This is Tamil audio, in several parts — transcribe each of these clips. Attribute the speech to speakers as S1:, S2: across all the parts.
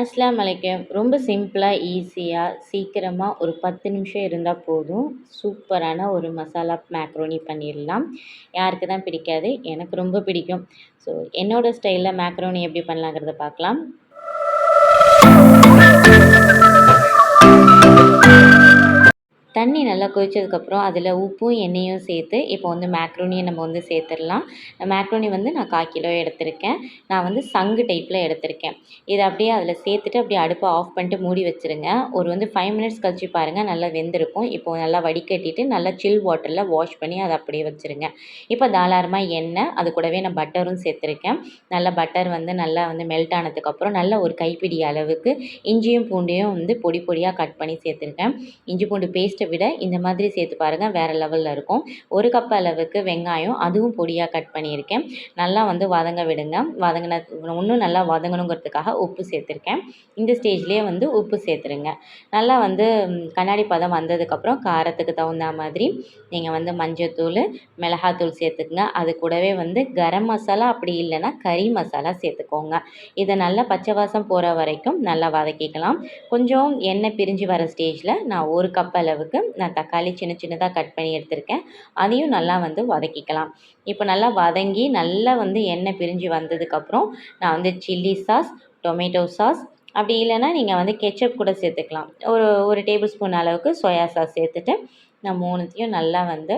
S1: அஸ்லாம் வலைக்கம். ரொம்ப சிம்பிளாக ஈஸியாக சீக்கிரமாக ஒரு பத்து நிமிஷம் இருந்தால் போதும். சூப்பரான ஒரு மசாலா மேக்ரோனி பண்ணிடலாம். யாருக்கு தான் பிடிக்காது? எனக்கு ரொம்ப பிடிக்கும். ஸோ என்னோடய ஸ்டைலில் மேக்ரோனி எப்படி பண்ணலாங்கிறத பார்க்கலாம். தண்ணி நல்லா கொதித்ததுக்கப்புறம் அதில் உப்பும் எண்ணெயும் சேர்த்து இப்போ வந்து மேக்ரோனியை நம்ம வந்து சேர்த்துடலாம். மேக்ரோனி வந்து நான் கால் கிலோ எடுத்திருக்கேன். நான் வந்து சங்கு டைப்பில் எடுத்திருக்கேன். இதை அப்படியே அதில் சேர்த்துட்டு அப்படியே அடுப்பை ஆஃப் பண்ணிட்டு மூடி வச்சுருங்க. ஒரு வந்து ஃபைவ் மினிட்ஸ் கழிச்சு பாருங்கள் நல்லா வெந்திருக்கும். இப்போ நல்லா வடிகட்டிட்டு நல்லா சில் வாட்டரில் வாஷ் பண்ணி அதை அப்படியே வச்சுருங்க. இப்போ தாராளமாக எண்ணெய் அது கூடவே நான் பட்டரும் சேர்த்துருக்கேன். நல்லா பட்டர் வந்து நல்லா வந்து மெல்ட் ஆனதுக்கப்புறம் நல்ல ஒரு கைப்பிடி அளவுக்கு இஞ்சியும் பூண்டையும் வந்து பொடி பொடியாக கட் பண்ணி சேர்த்துருக்கேன். இஞ்சி பூண்டு பேஸ்ட் டேஸ்ட்டை விட இந்த மாதிரி சேர்த்து பாருங்கள் வேறு லெவலில் இருக்கும். ஒரு கப் அளவுக்கு வெங்காயம் அதுவும் பொடியாக கட் பண்ணியிருக்கேன். நல்லா வந்து வதங்க விடுங்க. வதங்கின இன்னும் நல்லா வதங்கணுங்கிறதுக்காக உப்பு சேர்த்துருக்கேன். இந்த ஸ்டேஜ்லேயே வந்து உப்பு சேர்த்துருங்க. நல்லா வந்து கண்ணாடி பதம் வந்ததுக்கப்புறம் காரத்துக்கு தகுந்த மாதிரி நீங்கள் வந்து மஞ்சத்தூள் மிளகாத்தூள் சேர்த்துக்குங்க. அது கூடவே வந்து கரம் மசாலா அப்படி இல்லைன்னா கறி மசாலா சேர்த்துக்கோங்க. இதை நல்லா பச்சை வாசம் போகிற வரைக்கும் நல்லா வதக்கிக்கலாம். கொஞ்சம் எண்ணெய் பிரிஞ்சு வர ஸ்டேஜில் நான் ஒரு கப் அளவுக்கு அளவுக்கு நான் தக்காளி சின்ன சின்னதாக கட் பண்ணி எடுத்திருக்கேன். அதையும் நல்லா வந்து வதக்கிக்கலாம். இப்போ நல்லா வதங்கி நல்லா வந்து எண்ணெய் பிரிஞ்சு வந்ததுக்கப்புறம் நான் வந்து சில்லி சாஸ் டொமேட்டோ சாஸ் அப்படி இல்லைன்னா நீங்கள் வந்து கெச்சப் கூட சேர்த்துக்கலாம். ஒரு ஒரு டேபிள் ஸ்பூன் அளவுக்கு சோயா சாஸ் சேர்த்துட்டு நான் மூணுத்தையும் நல்லா வந்து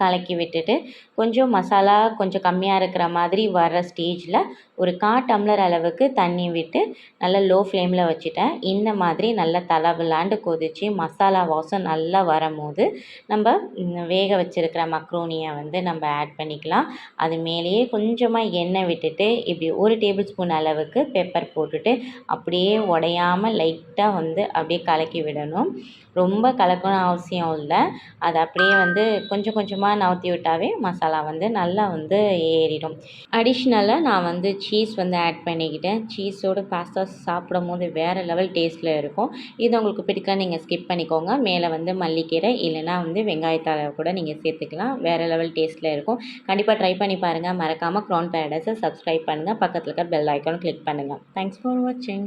S1: கலக்கி விட்டுட்டு கொஞ்சம் மசாலா கொஞ்சம் கம்மியாக இருக்கிற மாதிரி வர ஸ்டேஜில் ஒரு கா டம்ளர் அளவுக்கு தண்ணி விட்டு நல்லா லோ ஃப்ளேமில் வச்சுட்டேன். இந்த மாதிரி நல்லா தலை விளாண்டு கொதித்து மசாலா வாசம் நல்லா வரும்போது நம்ம வேக வச்சுருக்கிற மக்ரோனியை வந்து நம்ம ஆட் பண்ணிக்கலாம். அது மேலேயே கொஞ்சமாக எண்ணெய் விட்டுட்டு இப்படி ஒரு டேபிள் ஸ்பூன் அளவுக்கு பெப்பர் போட்டுட்டு அப்படியே உடையாமல் லைட்டாக வந்து அப்படியே கலக்கி விடணும். ரொம்ப கலக்கணும் அவசியம் இல்லை. அது அப்படியே வந்து கொஞ்சம் கொஞ்சமாக நவுத்தி விட்டாவே மசாலா வந்து நல்லா வந்து ஏறிடும். அடிஷ்னலாக நான் வந்து சீஸ் வந்து ஆட் பண்ணிக்கிட்டேன். சீஸோட பாஸ்தா சாப்பிடும் போது வேறு லெவல் டேஸ்ட்டில் இருக்கும். இது உங்களுக்கு பிடிக்கல நீங்கள் ஸ்கிப் பண்ணிக்கோங்க. மேலே வந்து மல்லிக்கீரை இல்லைனா வந்து வெங்காயத்தாலை கூட நீங்கள் சேர்த்துக்கலாம். வேறு லெவல் டேஸ்ட்டில் இருக்கும். கண்டிப்பாக ட்ரை பண்ணி பாருங்கள் மறக்காமல் க்ரௌன் பேரடைஸை சப்ஸ்கிரைப் பண்ணுங்கள் பக்கத்தில் இருக்க பெல் ஐக்கான் கிளிக் பண்ணுங்கள் தேங்க்ஸ் ஃபார் வாட்சிங்